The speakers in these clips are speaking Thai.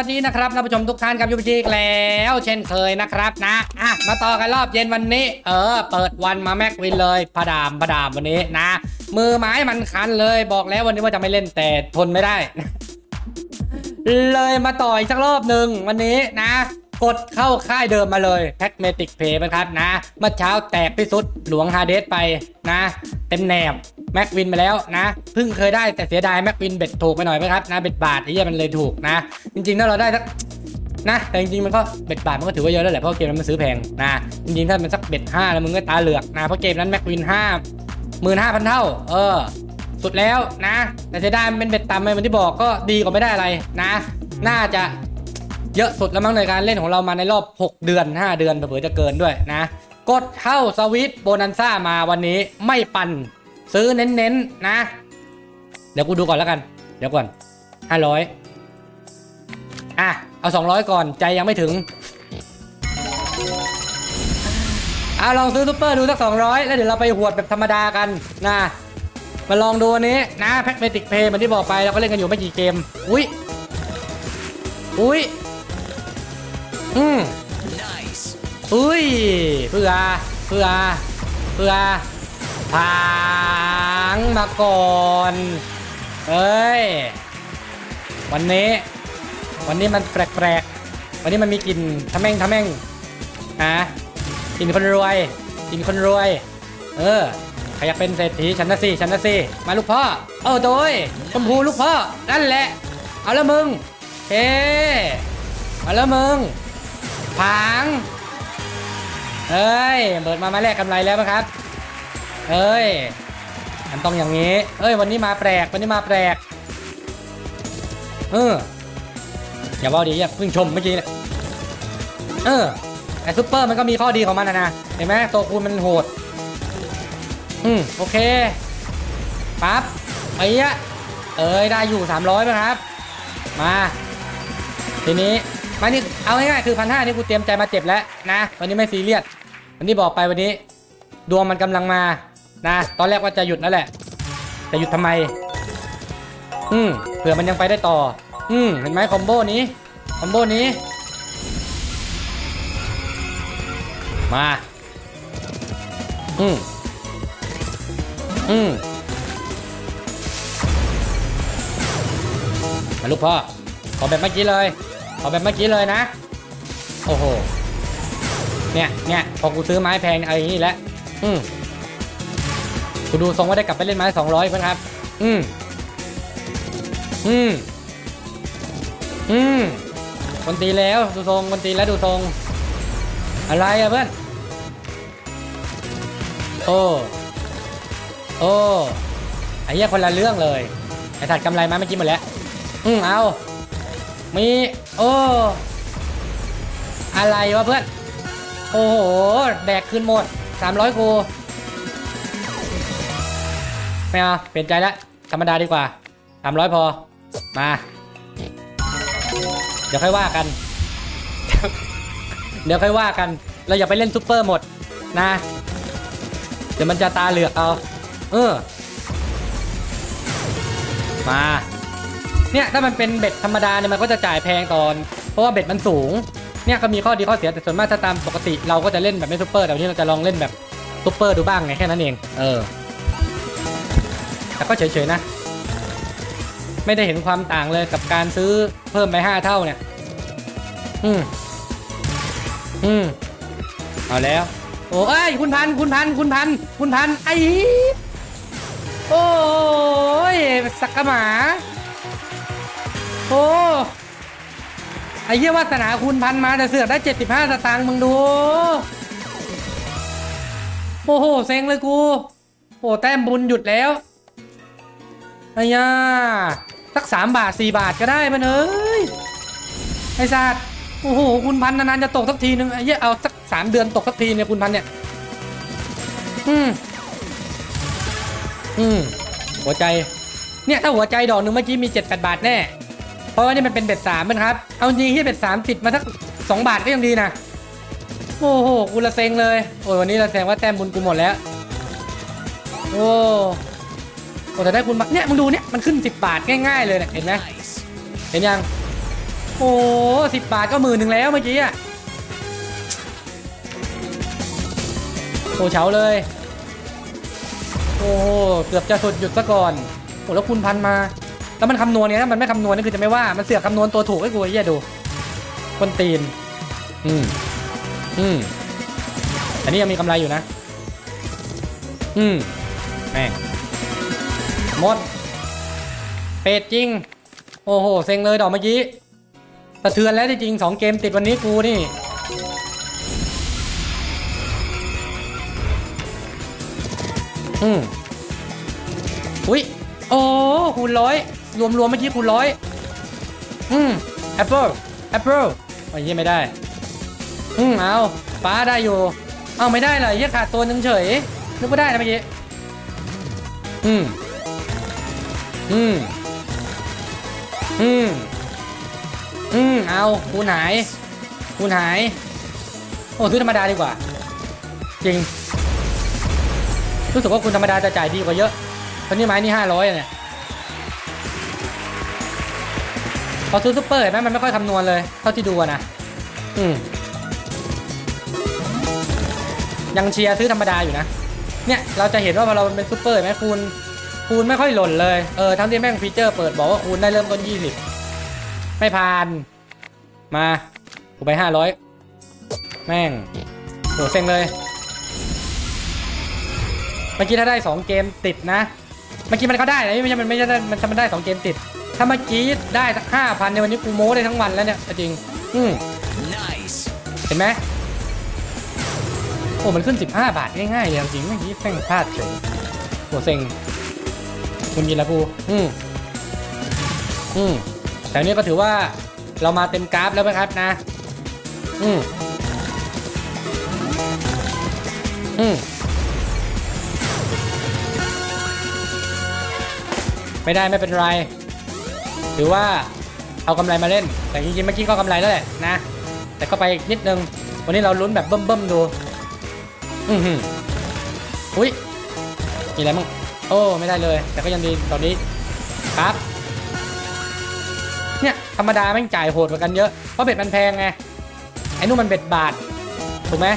สวัสดีนะครับท่านผู้ชมทุกท่านครับยูบีจีอีกแล้ว เช่นเคยนะครับนะอะมาต่อกันรอบเย็นวันนี้ เออ เปิดวันมาแม็กวินเลยพระดามพระดามวันนี้นะ มือไม้มันคันเลยบอกแล้ววันนี้ว่าจะไม่เล่นแต่ทนไม่ได้ เลยมาต่ออีกสักรอบหนึ่งวันนี้นะกดเข้าค่ายเดิมมาเลยแพ็กเมติกเพย์นะครับนะเมื่อเช้าแตกที่สุดหลวงฮาเดสไปนะ เต็มแหนบ แม็กวินไปแล้วนะเพิ่งเคยได้แต่เสียดายแม็กวินเบ็ดถูกไปหน่อยไหมครับนะเบ็ดบาทไอ้เหี้ยมันเลยถูกนะ จริงๆถ้าเราได้สักนะ แต่จริงๆมันก็เบ็ดบาทมันก็ถือว่าเยอะแล้วแหละเพราะเกมนั้นมันซื้อแพงนะจริงๆถ้ามันสักเบ็ดห้าแล้วมึงก็ตาเหลือกนะเพราะเกมนั้นแม็กวินห้าหมื่นห้าพันเท่า เออ สุดแล้วนะ แต่เสียดายมันเป็นเบ็ดต่ำไปเหมือนที่บอกก็ดีกว่าไม่ได้อะไรนะ น่าจะเยอะสุดแล้วมั้งในการเล่นของเรามาในรอบ 6 เดือน 5 เดือนเผื่อจะเกินด้วยนะ กดเข้าสวิตโบนันซ่ามาวันนี้ไม่ปั่น ซื้อเน้นๆนะ เดี๋ยวกูดูก่อนแล้วกัน เดี๋ยวก่อน500อะ เอา200ก่อนใจยังไม่ถึงเอาลองซื้อซูเปอร์ดูสัก200แล้วเดี๋ยวเราไปหวดแบบธรรมดากันนะมาลองดูอันนี้นะแพ็กเมติกเพย์มันที่บอกไปเราก็เล่นกันอยู่ไม่กี่เกม อุ้ยอุ้ยอืม Nice. อุ้ยเพื่อเพื่อเพื่อ พังมาก่อนเอ้ย วันนี้ วันนี้มันแปลกๆ วันนี้มันมีกลิ่นทะแม่งทะแม่งอะกลิ่นคนรวยกลิ่นคนรวย เออใครอยากเป็นเศรษฐีฉันนะสิฉันนะสิมาลูกพ่อ เออโดยชมพูลูกพ่อ นั่นแหละ เอาล้วมึงเฮ้เอาล้วมึงพังเอ้ยเบิดมามาแลกกำไรแล้วนะครับ เอ้ย มันต้องอย่างนี้ เอ้ย วันนี้มาแปลก วันนี้มาแปลก เออ อย่าว่าดีอย่าเพิ่งชมเมื่อกี้เลยเออ ไอซุปเปอร์มันก็มีข้อดีของมันนะนะ เห็นไหมตัวคูณมันโหด อืม โอเค ปั๊บไอ้เหี้ยเอ้ย ได้อยู่ 300นะครับ มา ทีนี้มานี่เอาง่ายๆคือพันห้านี่กูเตรียมใจมาเจ็บแล้วนะ วันนี้ไม่ซีเรียสวันนี้บอกไปวันนี้ ดวงมันกำลังมา นะ ตอนแรกว่าจะหยุดนั่นแหละ แต่หยุดทำไม อืมเผื่อมันยังไปได้ต่อ อืมเห็นไหมคอมโบนี้ คอมโบนี้ มา อืมอืมมาลูกพ่อ ขอแบบเมื่อกี้เลย ขอแบบเมื่อกี้เลยนะ โอ้โห เนี่ยเนี่ยพอกูซื้อไม้แพงเอาอย่างนี้แหละ อืม กูดูทรงว่าได้กลับไปเล่นไม้สองร้อยเพื่อนครับ อืม อืม อืม คนตีแล้วดูทรงคนตีแล้วดูทรง อะไรอะเพื่อน โอ้ โอ้ไอ้เหี้ยคนละเรื่องเลย ไอ้ถัดกำไรมาเมื่อกี้หมดแล้ว อืมเอามี โอ้ อะไรวะเพื่อน โอ้โหแบกคืนหมด300กู ไม่เอาเปลี่ยนใจแล้วธรรมดาดีกว่า300พอ มา เดี๋ยวค่อยว่ากัน เดี๋ยวค่อยว่ากัน เราอย่าไปเล่นซุปเปอร์หมดนะ เดี๋ยวมันจะตาเหลือกเอา เออ มา เนี่ยถ้ามันเป็นเบ็ดธรรมดาเนี่ยมันก็จะจ่ายแพงตอน เพราะว่าเบ็ดมันสูง เนี่ยก็มีข้อดีข้อเสียแต่ส่วนมากถ้าตามปกติ เราก็จะเล่นแบบไม่ซุปเปอร์แต่วันนี้เราจะลองเล่นแบบซุปเปอร์ดูบ้างไงแค่นั้นเอง เออ แต่ก็เฉยๆนะ ไม่ได้เห็นความต่างเลยกับการซื้อเพิ่มไปห้าเท่าเนี่ย อืม อืม เอาแล้ว โอ้ยคุณพัน คุณพัน คุณพัน คุณพัน ไอ้ โอ้ย สักกะหมา โอ้ไอ้เหี้ยวาสนาคุณพันมาแต่เสือกได้ 75สตางค์มึงดู โอ้โห เซ็งเลยกู โอ้แต้มบุญหยุดแล้ว อ้ยาสัก3บาท4บาทก็ได้มันเอ้ยไอ้สัตว์โอ้โหคุณพันนานๆจะตกสักทีนึงไอ้เหี้ยเอาสัก3เดือนตกสักทีเนี่ยคุณพันเนี่ยอืมอืมหัวใจเนี่ยถ้าหัวใจดอกหนึ่งเมื่อกี้มี7-8บาทแน่เพราะว่านี่มันเป็นเบ็ดสามมันครับเอาจริงที่เบ็ดสามติดมาสักสองบาทก็ยังดีนะโอ้โหกูละเซ็งเลยโอ้ยวันนี้เราแสดงว่าแต้มบุญกูหมดแล้วโอ้ โอ้แต่ได้คุณมาเนี่ยมึงดูเนี่ยมันขึ้น 10 บาทง่ายๆเลยเนี่ยเห็นไหมเห็นยังโอ้สิบบาทก็หมื่นหนึ่งแล้วเมื่อกี้อะโอ้เฉาเลย โอ้เกือบจะสุดหยุดซะก่อนโอ้แล้วคุณพันมา แล้วมันคำนวณเนี่ยถ้ามันไม่คำนวณนี่คือจะไม่ว่ามันเสือกคำนวณตัวถูกให้กูไอ้เหี้ยดูคนตีน อืมอืมอันนี้ยังมีกำไรอยู่นะ อืมแม่ง หมดเป็ดจริง โอ้โห เซ็งเลยดอกเมื่อกี้สะเทือนแล้วจริงสองเกมติดวันนี้กูนี่ อืมอุ้ย โอ้คูณร้อย รวมรวมเมื่อกี้คูณร้อย อืมแอปเปิลแอปเปิลโอ้ยเหี้ยไม่ได้ อืมเอาฟ้าได้อยู่ เอาไม่ได้เลยเหี้ขาดตัวนึงเฉย นึกว่าได้นะเมื่อกี้ อืม อืม อืม อืม เอาคูณหายคูณหาย โอ้ซื้อธรรมดาดีกว่า จริง รู้สึกว่าคุณธรรมดาจะจ่ายดีกว่าเยอะตอนนี้ไม้นี่ห้าร้อยเนี่ย พอซื้อซุปเปอร์เห็นไหมมันไม่ค่อยคำนวณเลย เท่าที่ดูนะ อืม ยังเชียร์ซื้อธรรมดาอยู่นะ เนี่ย เราจะเห็นว่าพอเราเป็นซุปเปอร์เห็นไหมคูณ คูณไม่ค่อยหล่นเลย เออทั้งที่แม่งฟีเจอร์เปิดบอกว่าคูณได้เริ่มต้น 20 ไม่ผ่าน มากูไป 500 แม่งโหเซ็งเลย เมื่อกี้ถ้าได้ 2 เกมติดนะ เมื่อกี้มันก็ได้นะไม่ใช่มันไม่ใช่ได้มันมันได้ 2 เกมติด ถ้าเมื่อกี้ได้สักห้าพันในวันนี้กูโม้ได้ทั้งวันแล้วเนี่ยจริง อืม Nice. เห็นไหมโอ้มันขึ้น 15 บาทง่ายๆเลยจริงเมื่อกี้แม่งพลาดเฉยโหเซ็ง คุณยินแล้วกู อืมอืมแต่นี้ก็ถือว่าเรามาเต็มกราฟแล้วนะครับนะ อืมอืมไม่ได้ไม่เป็นไร ถือว่าเอากำไรมาเล่น แต่จริงๆเมื่อกี้ก็กำไรแล้วแหละนะ แต่ก็ไปอีกนิดนึง วันนี้เราลุ้นแบบเบิ่มๆดู อือหืออุ้ยมีอะไรมั่ง โอ้ไม่ได้เลย แต่ก็ยังดีตอนนี้ครับเนี่ยธรรมดาแม่งจ่ายโหดกว่ากันเยอะเพราะเบ็ดมันแพงไงไอ้นู่นมันเบ็ดบาทถูกไหม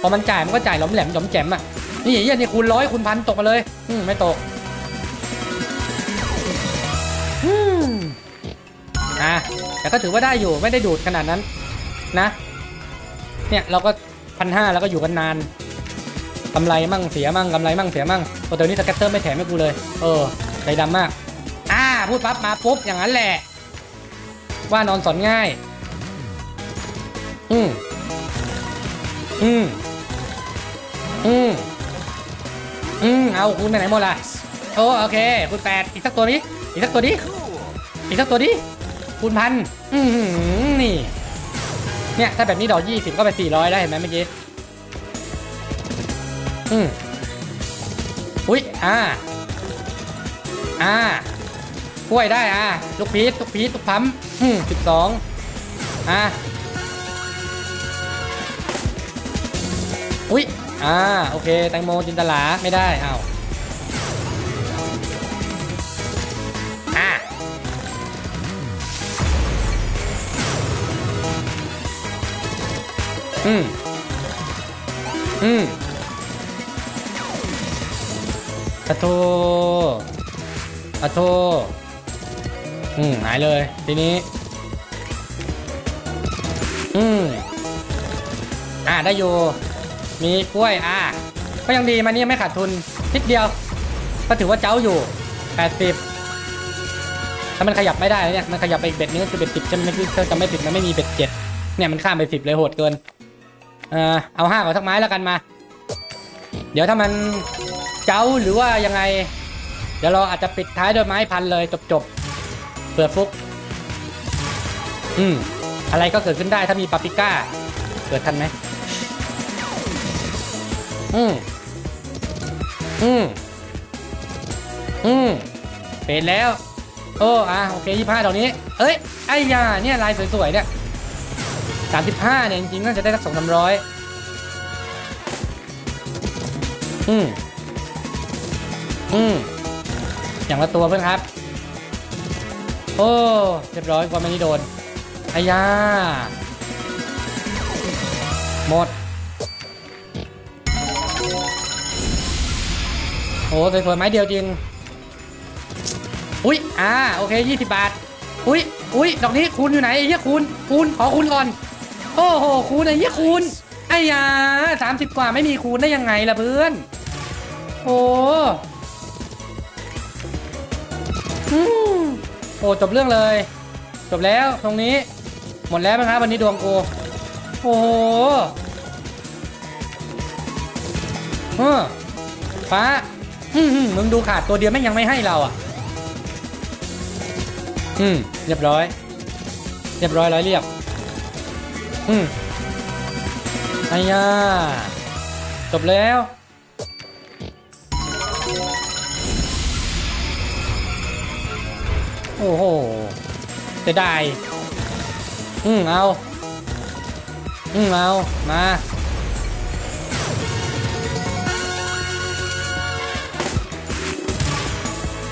พอมันจ่ายมันก็จ่ายหลอมแหลมหลอมแจมอะนี่เหี้ยนี่คูณร้อยคูณพันตกมาเลยอืมไม่ตกอืมอะแต่ก็ถือว่าได้อยู่ไม่ได้ดูดขนาดนั้นนะ เนี่ยเราก็พันห้าแล้วก็อยู่กันนาน กำไรมั่งเสียมั่งกำไรมั่งเสียมั่งโอ้ตัวนี้สแกตเตอร์ไม่แถมให้กูเลย เออใจดำมาก อ่าพูดปั๊บมาปุ๊บอย่างนั้นแหละ ว่านอนสอนง่าย อืมอืมอืมอืมเอาคุณไปไหนหมดล่ะโอ้โอเค คุณแปดอีกสักตัวนี้ อีกสักตัวนี้อีกสักตัวดิคูณพัน อือหือนี่ เนี่ย ถ้าแบบนี้ดอกยี่สิบก็ไปสี่ร้อยได้เห็นไหมเมื่อกี้ อืมอุ้ยอ่า อ่ากล้วยได้อ่าลูกพีชลูกพีชลูกพัมอืมสิบสองอ่าอุ้ยอ่าโอเคแตงโมจินตลาไม่ได้อ้าวอ่าอืมอืม อะโทอะโทอืมหายเลย ทีนี้ อืมอ่าได้อยู่ มีกล้วย อ่า ก็ยังดีมานี่ไม่ขาดทุนนิดเดียว ก็ถือว่าเจ้าอยู่ 80 ถ้ามันขยับไม่ได้เนี่ย มันขยับไปอีกเบ็ดนึงก็คือเบ็ดสิบจะไม่คือจะไม่ผิดมันไม่มีเบ็ดเจ็ดเนี่ยมันข้ามไปสิบเลยโหดเกิน เออเอาห้าก่อนสักไม้แล้วกันมา เดี๋ยวถ้ามันาหรือว่ายังไง เดี๋ยวเราอาจจะปิดท้ายด้วยไม้พันเลยจบจบๆเปิดฟุก อืม อะไรก็เกิดขึ้นได้ถ้ามีปาปริก้า เกิดทันไหมอืม อืม อืม เป็นแล้ว โอ้อะโอเคยี่ห้าดอกนี้ เอ้ย ไอ้ยาเนี่ยลายสวยๆเนี่ยสามสิบห้าเนี่ยจริงๆน่าจะได้สักสองสามร้อยอืม อืมอย่างละตัวเพื่อนครับ โอ้เรียบร้อยกว่าไม่นี่โดนอายาหมด โอ้สวยๆไม้เดียวจริง อุ้ยอ่าโอเค 20 บาท อุ้ยอุ้ยดอกนี้คูณอยู่ไหนไอ้เหี้ยคูณคูณขอคูณก่อน โอ้โหคูณไอ้เหี้ยคูณไอ้ยาสามสิบกว่าไม่มีคูณได้ยังไงล่ะเพื่อน โอ้ โอ้จบเรื่องเลย จบแล้วตรงนี้ หมดแล้วไหมครับวันนี้ดวงกูโอ้โหเออฟ้าอืมอืมมึงดูขาดตัวเดียวแม่งยังไม่ให้เราอะ อืมเรียบร้อย เรียบร้อยร้อยเรียบ อืมไอ้ยาจบแล้ว โอ้โหจะได้อืมเอาอืมเอามา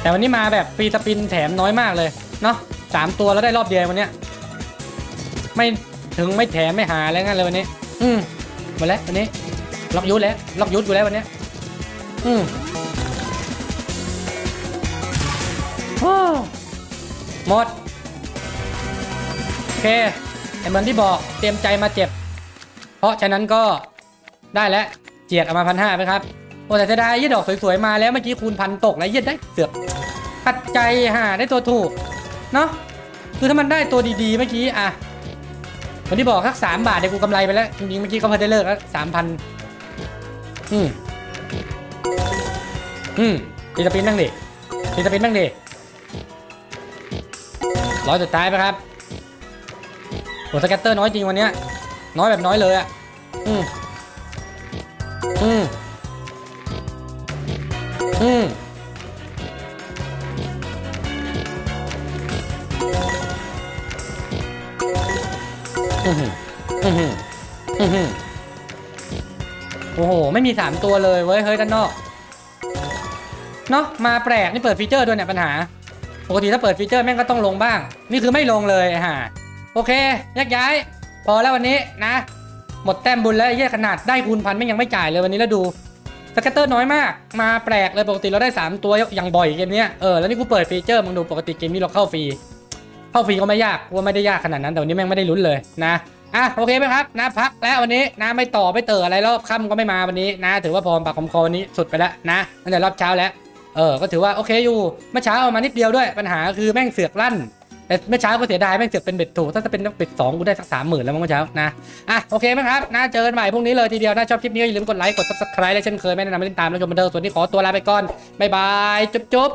แต่วันนี้มาแบบฟรีสปินแถมน้อยมากเลยเนาะสามตัวแล้วได้รอบเดียววันเนี้ยไม่ถึงไม่แถมไม่หาอะไรงั้นเลยวันนี้ อืมมดแล้ววันนี้ล็อกยุทธแล้วล็อกยุทธอยู่แล้ววันนี้อืมโอ้ หมด โอเคเหมือนที่บอกเตรียมใจมาเจ็บ เพราะฉะนั้นก็ได้แล้วเจียดเอามาพันห้าไปครับ โอ้แต่จะได้ยี่ดอกสวยๆมาแล้วเมื่อกี้คูณพันตกแล้วยี่ได้เสือกขัดใจหาได้ตัวถูก เนาะคือถ้ามันได้ตัวดีๆเมื่อกี้อะเหมือนที่บอกสักสามบาทเดี๋ยวกูกำไรไปแล้วจริงๆเมื่อกี้ก็พอได้เลิกแล้วสามพันอืมอืมตีสปินบ้างดิตีสปินบ้างดิ ร้อยสุดท้ายไปครับโหสแกตเตอร์น้อยจริงวันเนี้ยน้อยแบบน้อยเลยอะ อืมอืมอืมอือหืออือหืออือหือโอ้โห ไม่มีสามตัวเลยเว้ย เฮ้ยด้านนอก เนาะมาแปลก นี่เปิดฟีเจอร์ด้วยเนี่ยปัญหา ปกติถ้าเปิดฟีเจอร์แม่งก็ต้องลงบ้าง นี่คือไม่ลงเลยไอ้ห่าโอเคแยกย้าย พอแล้ววันนี้นะ หมดแต้มบุญแล้วไอ้เหี้ยขนาดได้คูณพันไม่งยังไม่จ่ายเลยวันนี้แล้วดูสเกตเตอร์น้อยมาก มาแปลกเลยปกติเราได้ 3 ตัวอย่างบ่อยเกมเนี้ยเออแล้วนี่กูเปิดฟีเจอร์มึงดูปกติเกมนี้เราเข้าฟรีเข้าฟรีก็ไม่ยากกูว่าไม่ได้ยากขนาดนั้นแต่วันนี้แม่งไม่ได้ลุ้นเลยนะอะโอเคไหมครับนะพักแล้ววันนี้นะไม่ต่อไม่เตออะไรรอบค่ำก็ไม่มาวันนี้นะ ถือว่าพอปากคอมคอวันนี้สุดไปแล้วนะตั้งแต่รอบเช้าแล้ว เออ ก็ถือว่าโอเคอยู่ เมื่อเช้าเอามานิดเดียวด้วย ปัญหาคือแม่งเสือกลั่น แต่เมื่อเช้าก็เสียดายแม่งเสือกเป็นเบ็ดถูก ถ้าจะเป็นเบ็ดสองกูได้สักสามหมื่นแล้วมั้งเมื่อเช้านะ อะโอเคไหมครับนะเจอกันใหม่พรุ่งนี้เลยทีเดียวน่าชอบคลิปนี้อย่าลืมกดไลค์ กดซับสไครต์และเช่นเคยไม่แนะนำให้ติดตามและชมบันเทิงส่วนนี้ขอตัวลาไปก่อนบ๊ายบายจุ๊บ